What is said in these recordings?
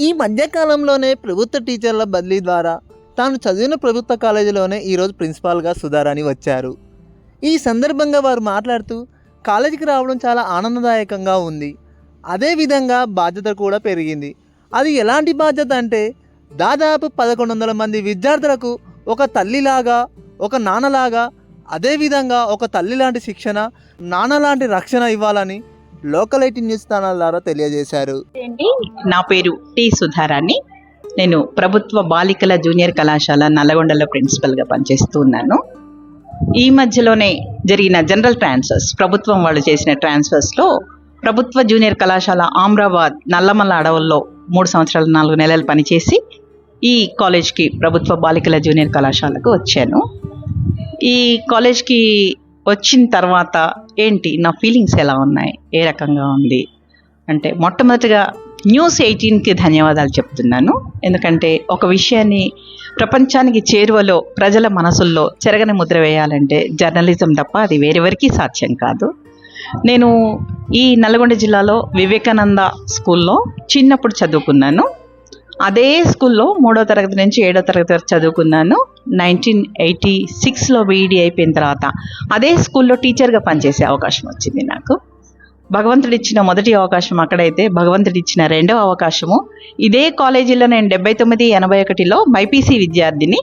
ఈ మధ్యకాలంలోనే ప్రభుత్వ టీచర్ల బదిలీ ద్వారా తాను చదివిన ప్రభుత్వ కాలేజీలోనే ఈరోజు ప్రిన్సిపాల్గా సుధారాణి వచ్చారు. ఈ సందర్భంగా వారు మాట్లాడుతూ కాలేజీకి రావడం చాలా ఆనందదాయకంగా ఉంది. అదేవిధంగా బాధ్యత కూడా పెరిగింది. అది ఎలాంటి బాధ్యత అంటే దాదాపు పదకొండు వందల మంది విద్యార్థులకు ఒక తల్లిలాగా ఒక నాన్నలాగా అదేవిధంగా ఒక తల్లి లాంటి శిక్షణ నాన్న లాంటి రక్షణ ఇవ్వాలని లోకల్ ఐటీ న్యూస్ ఛానల్ ద్వారా తెలియజేశారు. నా పేరు టి సుధారాణి. నేను ప్రభుత్వ బాలికల జూనియర్ కళాశాల నల్లగొండలో ప్రిన్సిపల్గా పనిచేస్తూ ఉన్నాను. ఈ మధ్యలోనే జరిగిన జనరల్ ట్రాన్స్ఫర్స్ ప్రభుత్వం వాళ్ళు చేసిన ట్రాన్స్ఫర్స్లో ప్రభుత్వ జూనియర్ కళాశాల ఆమ్రాబాద్ నల్లమల్ల అడవుల్లో మూడు సంవత్సరాలు నాలుగు నెలలు పనిచేసి ఈ కాలేజ్కి ప్రభుత్వ బాలికల జూనియర్ కళాశాలకు వచ్చాను. ఈ కాలేజ్కి వచ్చిన తర్వాత ఏంటి? నా ఫీలింగ్స్ ఎలా ఉన్నాయి? ఏ రకంగా ఉంది? అంటే మొట్టమొదటిగా న్యూస్ ఎయిటీన్కి ధన్యవాదాలు చెప్తున్నాను. ఎందుకంటే ఒక విషయాన్ని ప్రపంచానికి చేరువలో ప్రజల మనసుల్లో చెరగని ముద్ర వేయాలంటే జర్నలిజం తప్ప అది వేరెవరికి సాధ్యం కాదు. నేను ఈ నల్గొండ జిల్లాలో వివేకానంద స్కూల్లో చిన్నప్పుడు చదువుకున్నాను. అదే స్కూల్లో మూడో తరగతి నుంచి ఏడో తరగతి వరకు చదువుకున్నాను. నైన్టీన్ ఎయిటీ సిక్స్లో బీఈడీ అయిపోయిన తర్వాత అదే స్కూల్లో టీచర్గా పనిచేసే అవకాశం వచ్చింది నాకు. భగవంతుడు ఇచ్చిన మొదటి అవకాశం అక్కడైతే భగవంతుడు ఇచ్చిన రెండవ అవకాశము. ఇదే కాలేజీలో నేను డెబ్బై తొమ్మిది ఎనభై ఒకటిలో బైపీసీ విద్యార్థిని.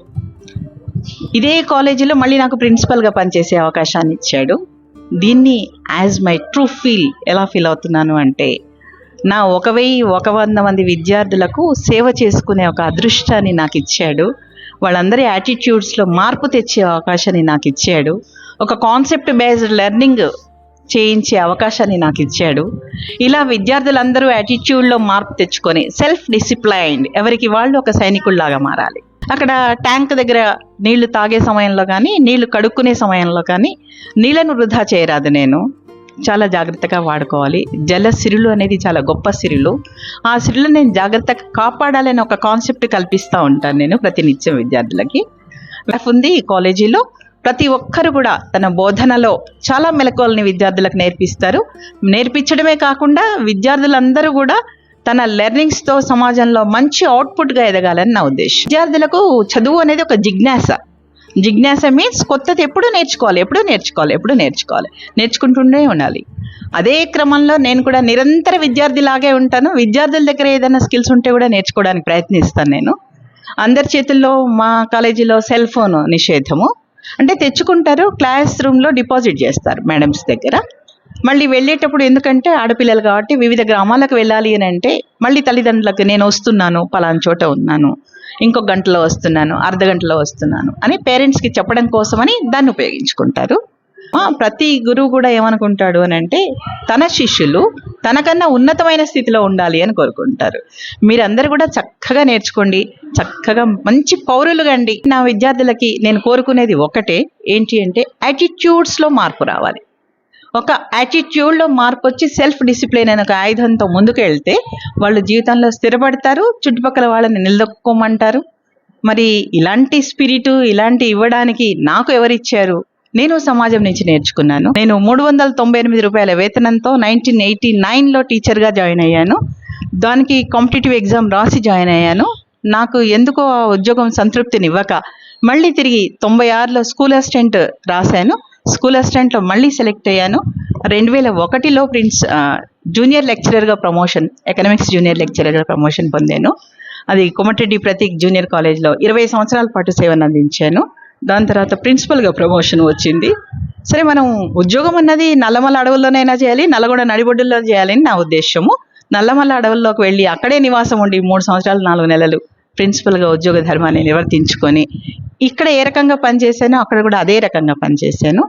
ఇదే కాలేజీలో మళ్ళీ నాకు ప్రిన్సిపల్గా పనిచేసే అవకాశాన్ని ఇచ్చాడు. దీన్ని యాజ్ మై ట్రూ ఫీల్ ఎలా ఫీల్ అవుతున్నాను అంటే నా ఒక వెయ్యి ఒక వంద మంది విద్యార్థులకు సేవ చేసుకునే ఒక అదృష్టాన్ని నాకు ఇచ్చాడు. వాళ్ళందరి యాటిట్యూడ్స్లో మార్పు తెచ్చే అవకాశాన్ని నాకు ఇచ్చాడు. ఒక కాన్సెప్ట్ బేస్డ్ లెర్నింగ్ చేయించే అవకాశాన్ని నాకు ఇచ్చాడు. ఇలా విద్యార్థులందరూ యాటిట్యూడ్లో మార్పు తెచ్చుకొని సెల్ఫ్ డిసిప్లైన్డ్ ఎవరికి వాళ్ళు ఒక సైనికుల్లాగా మారాలి. అక్కడ ట్యాంక్ దగ్గర నీళ్ళు తాగే సమయంలో కానీ నీళ్ళు కడుక్కునే సమయంలో కానీ నీళ్ళను వృధా చేయరాదు నేను. చాలా జాగ్రత్తగా వాడుకోవాలి. జల సిరులు అనేది చాలా గొప్ప సిరులు. ఆ సిరులు నేను జాగ్రత్తగా కాపాడాలని ఒక కాన్సెప్ట్ కల్పిస్తూ ఉంటాను నేను ప్రతినిత్యం విద్యార్థులకి. లైఫ్ ఉంది కాలేజీలో. ప్రతి ఒక్కరు కూడా తన బోధనలో చాలా మెలకువల్ని విద్యార్థులకు నేర్పిస్తారు. నేర్పించడమే కాకుండా విద్యార్థులందరూ కూడా తన లెర్నింగ్స్తో సమాజంలో మంచి అవుట్పుట్గా ఎదగాలని నా ఉద్దేశం. విద్యార్థులకు చదువు అనేది ఒక జిజ్ఞాస. జిజ్ఞాస మీన్స్ కొత్తది ఎప్పుడు నేర్చుకోవాలి ఎప్పుడు నేర్చుకోవాలి ఎప్పుడు నేర్చుకోవాలి. నేర్చుకుంటూనే ఉండాలి. అదే క్రమంలో నేను కూడా నిరంతర విద్యార్థిలాగే ఉంటాను. విద్యార్థుల దగ్గర ఏదైనా స్కిల్స్ ఉంటే కూడా నేర్చుకోవడానికి ప్రయత్నిస్తాను నేను. అందరి చేతుల్లో మా కాలేజీలో సెల్ ఫోన్ నిషేధము. అంటే తెచ్చుకుంటారు క్లాస్ రూమ్లో డిపాజిట్ చేస్తారు మేడమ్స్ దగ్గర. మళ్ళీ వెళ్ళేటప్పుడు ఎందుకంటే ఆడపిల్లలు కాబట్టి వివిధ గ్రామాలకు వెళ్ళాలి అని అంటే మళ్ళీ తల్లిదండ్రులకు నేను వస్తున్నాను పలానా చోట ఉన్నాను ఇంకొక గంటలో వస్తున్నాను అర్ధ గంటలో వస్తున్నాను అని పేరెంట్స్కి చెప్పడం కోసమని దాన్ని ఉపయోగించుకుంటారు. ప్రతి గురువు కూడా ఏమనుకుంటాడు అని అంటే తన శిష్యులు తనకన్నా ఉన్నతమైన స్థితిలో ఉండాలి అని కోరుకుంటారు. మీరందరూ కూడా చక్కగా నేర్చుకోండి చక్కగా మంచి పౌరులు గండి నా విద్యార్థులకి నేను కోరుకునేది ఒకటే ఏంటి అంటే యాటిట్యూడ్స్లో మార్పు రావాలి. ఒక యాటిట్యూడ్లో మార్పు వచ్చి సెల్ఫ్ డిసిప్లిన్ అనే ఒక ఆయుధంతో ముందుకు వెళ్తే వాళ్ళు జీవితంలో స్థిరపడతారు చుట్టుపక్కల వాళ్ళని నిలదొక్కోమంటారు. మరి ఇలాంటి స్పిరిట్ ఇలాంటి ఇవ్వడానికి నాకు ఎవరిచ్చారు? నేను సమాజం నుంచి నేర్చుకున్నాను. నేను మూడు వందల తొంభై ఎనిమిది రూపాయల వేతనంతో నైన్టీన్ ఎయిటీ నైన్లో టీచర్గా జాయిన్ అయ్యాను. దానికి కాంపిటేటివ్ ఎగ్జామ్ రాసి జాయిన్ అయ్యాను. నాకు ఎందుకో ఆ ఉద్యోగం సంతృప్తినివ్వక మళ్ళీ తిరిగి తొంభై ఆరులో స్కూల్ అసిస్టెంట్ రాశాను. స్కూల్ అసిస్టెంట్లో మళ్ళీ సెలెక్ట్ అయ్యాను. రెండు వేల ఒకటిలో ప్రిన్స్ జూనియర్ లెక్చరర్గా ప్రమోషన్ ఎకనామిక్స్ జూనియర్ లెక్చరర్గా ప్రమోషన్ పొందాను. అది కొమటిరెడ్డి ప్రతీక్ జూనియర్ కాలేజ్లో ఇరవై సంవత్సరాల పాటు సేవను అందించాను. దాని తర్వాత ప్రిన్సిపల్గా ప్రమోషన్ వచ్చింది. సరే మనం ఉద్యోగం అన్నది నల్లమల అడవుల్లోనైనా చేయాలి నల్లగొండ నడిబొడ్డుల్లో చేయాలని నా ఉద్దేశము. నల్లమల్ల అడవుల్లోకి వెళ్ళి అక్కడే నివాసం ఉండి మూడు సంవత్సరాలు నాలుగు నెలలు ప్రిన్సిపల్గా ఉద్యోగ ధర్మాన్ని నివర్తించుకొని ఇక్కడ ఏ రకంగా పనిచేశానో అక్కడ కూడా అదే రకంగా పనిచేశాను.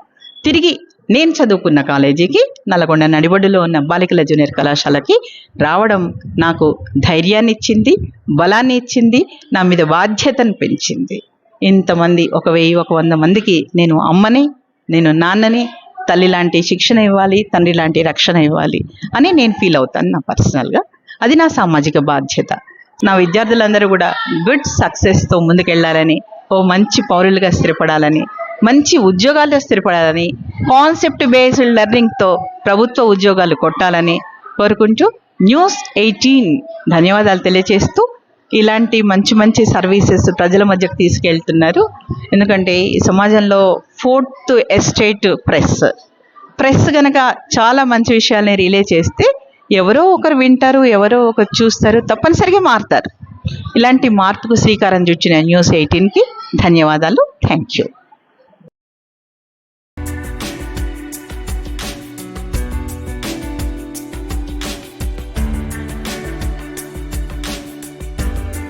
తిరిగి నేను చదువుకున్న కాలేజీకి నల్గొండ నడిబొడ్డులో ఉన్న బాలికల జూనియర్ కళాశాలకి రావడం నాకు ధైర్యాన్ని ఇచ్చింది బలాన్ని ఇచ్చింది నా మీద బాధ్యతను పెంచింది. ఇంతమంది ఒక వెయ్యి ఒక వంద మందికి నేను అమ్మని నేను నాన్నని తల్లి లాంటి శిక్షణ ఇవ్వాలి తండ్రి లాంటి రక్షణ ఇవ్వాలి అని నేను ఫీల్ అవుతాను నా పర్సనల్గా అది నా సామాజిక బాధ్యత. నా విద్యార్థులందరూ కూడా గుడ్ సక్సెస్తో ముందుకెళ్ళాలని ఓ మంచి పౌరులుగా స్థిరపడాలని మంచి ఉద్యోగాల్లో స్థిరపడాలని కాన్సెప్ట్ బేస్డ్ లెర్నింగ్తో ప్రభుత్వ ఉద్యోగాలు కొట్టాలని కోరుకుంటూ న్యూస్ ఎయిటీన్ ధన్యవాదాలు తెలియజేస్తూ ఇలాంటి మంచి మంచి సర్వీసెస్ ప్రజల మధ్యకు తీసుకెళ్తున్నారు. ఎందుకంటే ఈ సమాజంలో ఫోర్త్ ఎస్టేట్ ప్రెస్ ప్రెస్ కనుక చాలా మంచి విషయాల్ని రిలే చేస్తే ఎవరో ఒకరు వింటారు ఎవరో ఒకరు చూస్తారు తప్పనిసరిగా మారుతారు. ఇలాంటి మార్పుకు శ్రీకారం చుట్టిన న్యూస్ ఎయిటీన్కి ధన్యవాదాలు. Thank you.